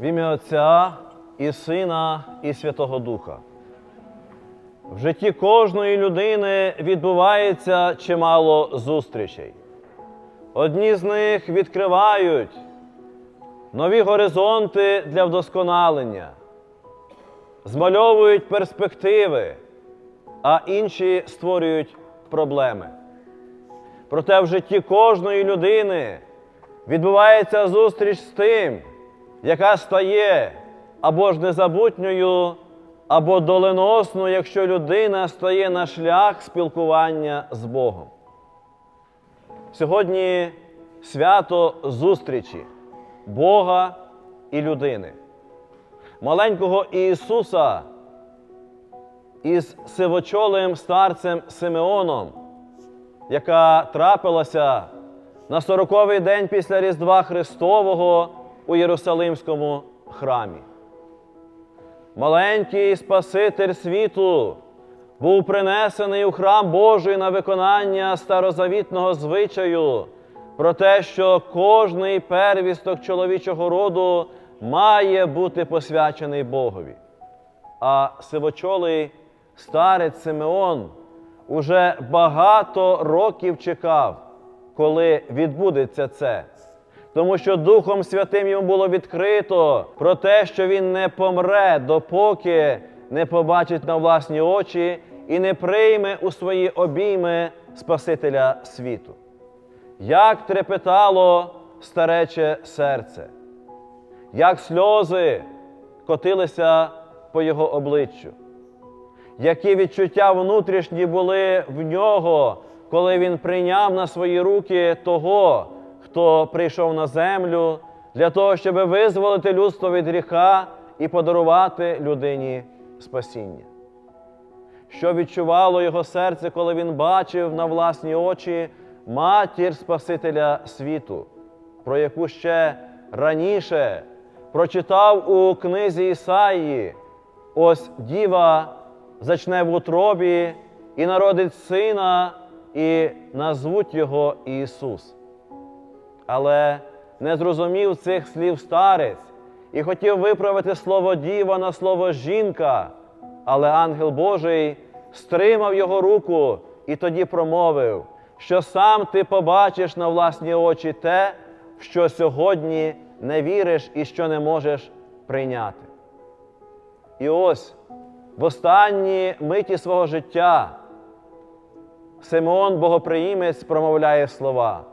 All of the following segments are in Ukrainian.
В ім'я Отця і Сина, і Святого Духа. В житті кожної людини відбувається чимало зустрічей. Одні з них відкривають нові горизонти для вдосконалення, змальовують перспективи, а інші створюють проблеми. Проте в житті кожної людини відбувається зустріч з тим, яка стає або ж незабутньою, або доленосною, якщо людина стає на шлях спілкування з Богом. Сьогодні свято зустрічі Бога і людини, маленького Ісуса із сивочолим старцем Симеоном, яка трапилася на сороковий день після Різдва Христового у Єрусалимському храмі. Маленький Спаситель світу був принесений у храм Божий на виконання старозавітного звичаю про те, що кожний первісток чоловічого роду має бути посвячений Богові. А сивочолий старець Симеон уже багато років чекав, коли відбудеться це. Тому що Духом Святим йому було відкрито про те, що він не помре, допоки не побачить на власні очі і не прийме у свої обійми Спасителя світу. Як трепетало старече серце, як сльози котилися по його обличчю, які відчуття внутрішні були в нього, коли він прийняв на свої руки того, хто прийшов на землю для того, щоб визволити людство від гріха і подарувати людині спасіння. Що відчувало його серце, коли він бачив на власні очі матір Спасителя світу, про яку ще раніше прочитав у книзі Ісаї, ось діва зачне в утробі і народить сина, і назвуть його Ісус. Але не зрозумів цих слів старець і хотів виправити слово діва на слово жінка, але ангел Божий стримав його руку і тоді промовив, що сам ти побачиш на власні очі те, що сьогодні не віриш і що не можеш прийняти. І ось в останні миті свого життя Симеон Богоприємець промовляє слова.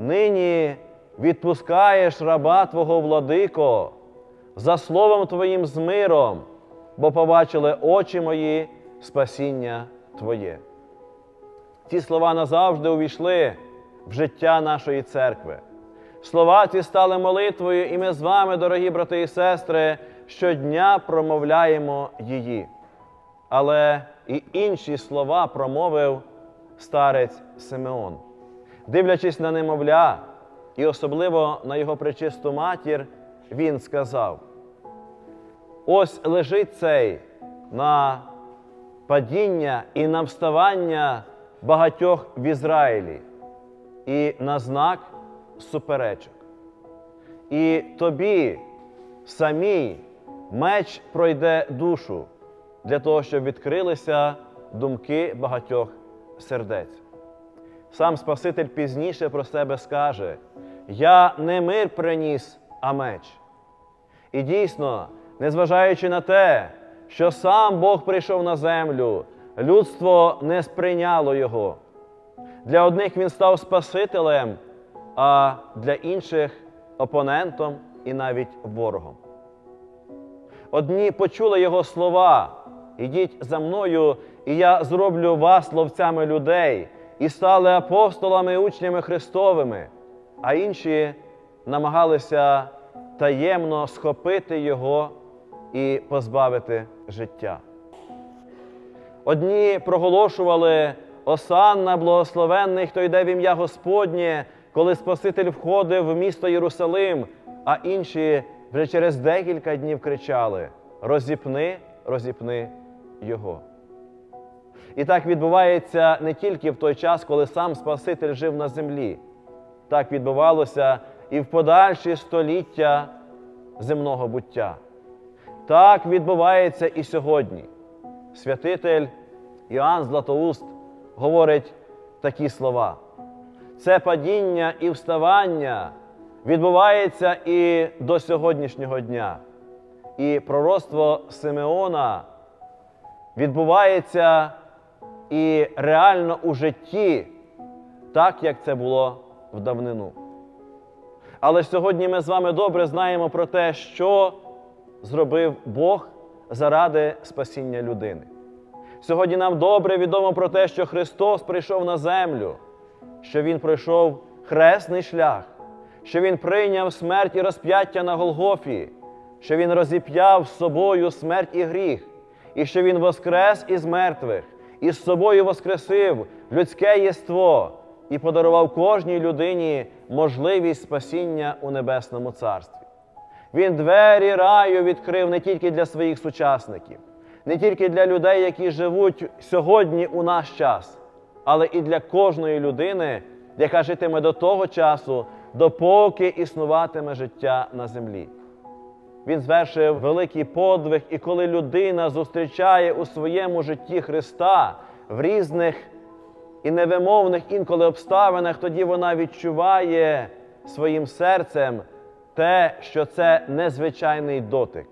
Нині відпускаєш раба Твого владико, за словом Твоїм з миром, бо побачили очі мої спасіння Твоє. Ці слова назавжди увійшли в життя нашої церкви. Слова ці стали молитвою, і ми з вами, дорогі брати і сестри, щодня промовляємо її. Але і інші слова промовив старець Симеон. Дивлячись на немовля, і особливо на його пречисту матір, він сказав: ось лежить цей на падіння і на вставання багатьох в Ізраїлі, і на знак суперечок. І тобі самій меч пройде душу для того, щоб відкрилися думки багатьох сердець. Сам Спаситель пізніше про себе скаже: Я не мир приніс, а меч. І дійсно, незважаючи на те, що сам Бог прийшов на землю, людство не сприйняло Його. Для одних він став Спасителем, а для інших опонентом і навіть ворогом. Одні почули Його слова: Ідіть за мною, і я зроблю вас ловцями людей, і стали апостолами і учнями Христовими, а інші намагалися таємно схопити Його і позбавити життя. Одні проголошували Осанна, благословенний, хто йде в ім'я Господнє, коли Спаситель входив в місто Єрусалим, а інші вже через декілька днів кричали: Розіпни, розіпни Його. І так відбувається не тільки в той час, коли сам Спаситель жив на землі. Так відбувалося і в подальші століття земного буття. Так відбувається і сьогодні. Святитель Іоанн Златоуст говорить такі слова. Це падіння і вставання відбувається і до сьогоднішнього дня. І пророцтво Симеона відбувається і реально у житті, так як це було в давнину. Але сьогодні ми з вами добре знаємо про те, що зробив Бог заради спасіння людини. Сьогодні нам добре відомо про те, що Христос прийшов на землю, що Він пройшов хресний шлях, що Він прийняв смерть і розп'яття на Голгофі, що Він розіп'яв з собою смерть і гріх, і що Він воскрес із мертвих, і з собою воскресив людське єство і подарував кожній людині можливість спасіння у Небесному Царстві. Він двері раю відкрив не тільки для своїх сучасників, не тільки для людей, які живуть сьогодні у наш час, але і для кожної людини, яка житиме до того часу, допоки існуватиме життя на землі. Він звершив великий подвиг, і коли людина зустрічає у своєму житті Христа в різних і невимовних інколи обставинах, тоді вона відчуває своїм серцем те, що це незвичайний дотик,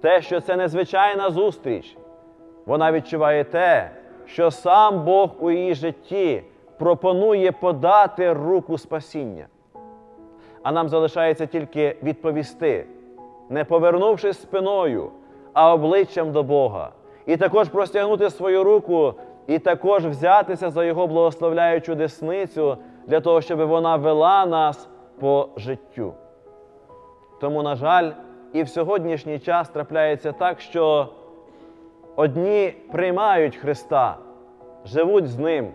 те, що це незвичайна зустріч. Вона відчуває те, що сам Бог у її житті пропонує подати руку спасіння. А нам залишається тільки відповісти, не повернувшись спиною, а обличчям до Бога, і також простягнути свою руку, і також взятися за Його благословляючу десницю для того, щоб вона вела нас по життю. Тому, на жаль, і в сьогоднішній час трапляється так, що одні приймають Христа, живуть з Ним,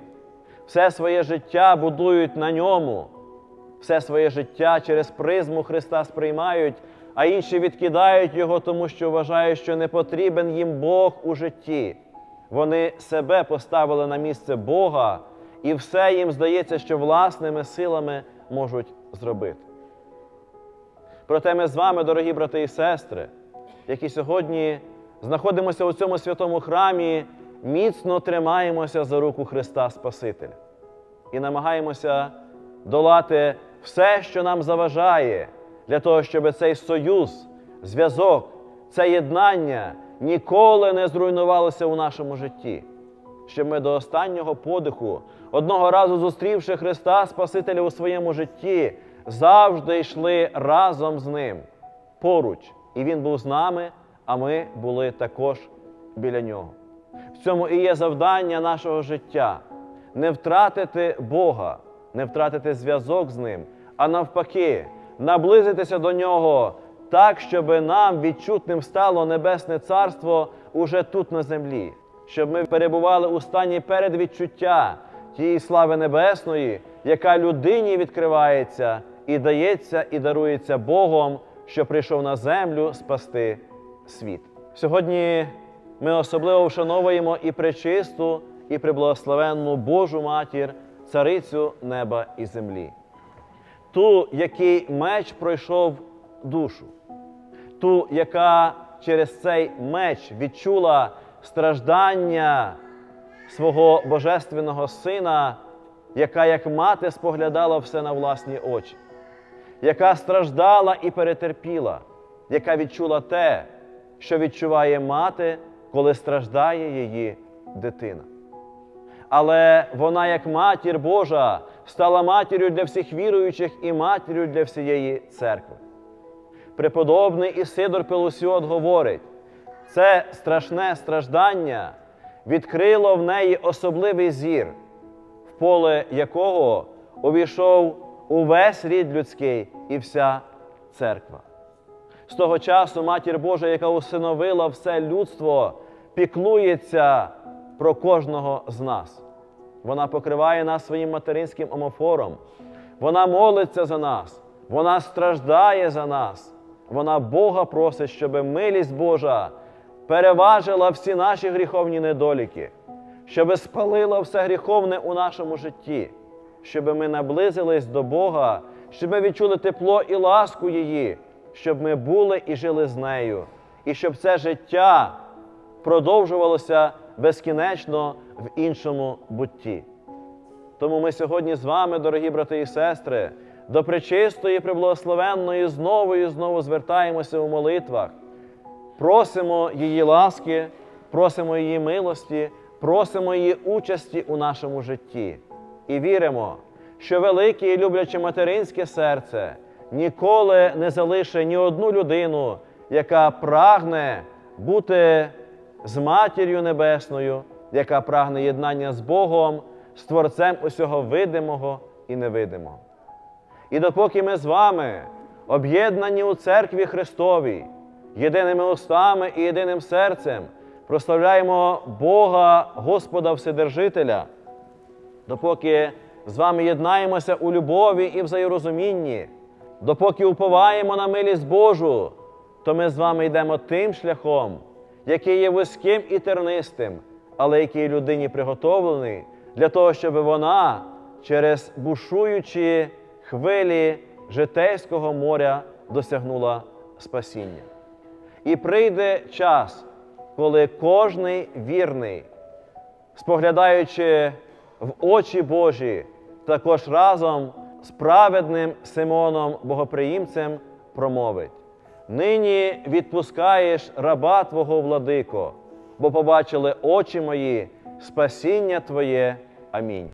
все своє життя будують на ньому, все своє життя через призму Христа сприймають, а інші відкидають Його, тому що вважають, що не потрібен їм Бог у житті. Вони себе поставили на місце Бога, і все їм здається, що власними силами можуть зробити. Проте ми з вами, дорогі брати і сестри, які сьогодні знаходимося у цьому святому храмі, міцно тримаємося за руку Христа Спасителя і намагаємося долати все, що нам заважає, для того, щоб цей союз, зв'язок, це єднання ніколи не зруйнувалося у нашому житті, щоб ми до останнього подиху, одного разу зустрівши Христа Спасителя у своєму житті, завжди йшли разом з Ним поруч. І Він був з нами, а ми були також біля Нього. В цьому і є завдання нашого життя не втратити Бога, не втратити зв'язок з Ним, а навпаки, наблизитися до Нього так, щоб нам відчутним стало Небесне Царство уже тут на землі, щоб ми перебували у стані передвідчуття тієї слави небесної, яка людині відкривається і дається, і дарується Богом, що прийшов на землю спасти світ. Сьогодні ми особливо вшановуємо і пречисту, і приблагословенну Божу матір, царицю неба і землі, ту, який меч пройшов душу, ту, яка через цей меч відчула страждання свого Божественного Сина, яка, як мати, споглядала все на власні очі, яка страждала і перетерпіла, яка відчула те, що відчуває мати, коли страждає її дитина. Але вона, як матір Божа, стала матір'ю для всіх віруючих і матір'ю для всієї церкви. Преподобний Ісидор Пелусіот говорить, це страшне страждання відкрило в неї особливий зір, в поле якого увійшов увесь рід людський і вся церква. З того часу Матір Божа, яка усиновила все людство, піклується про кожного з нас. Вона покриває нас своїм материнським омофором. Вона молиться за нас, вона страждає за нас. Вона Бога просить, щоб милість Божа переважила всі наші гріховні недоліки, щоб спалила все гріховне у нашому житті, щоб ми наблизились до Бога, щоб ми відчули тепло і ласку її, щоб ми були і жили з нею, і щоб це життя продовжувалося безкінечно в іншому бутті. Тому ми сьогодні з вами, дорогі брати і сестри, до пречистої, приблагословенної знову і знову звертаємося у молитвах, просимо її ласки, просимо її милості, просимо її участі у нашому житті і віримо, що велике і любляче материнське серце ніколи не залишить ні одну людину, яка прагне бути з матір'ю небесною, яка прагне єднання з Богом, з Творцем усього видимого і невидимого. І допоки ми з вами об'єднані у церкві Христовій, єдиними устами і єдиним серцем, прославляємо Бога, Господа Вседержителя, допоки з вами єднаємося у любові і взаєрозумінні, допоки уповаємо на милість Божу, то ми з вами йдемо тим шляхом, який є вузьким і тернистим, але який людині приготовлений для того, щоб вона через бушуючі хвилі житейського моря досягнула спасіння. І прийде час, коли кожний вірний, споглядаючи в очі Божі, також разом з праведним Симоном Богоприємцем промовить: Нині відпускаєш раба Твого владико, бо побачили очі мої спасіння Твоє. Амінь.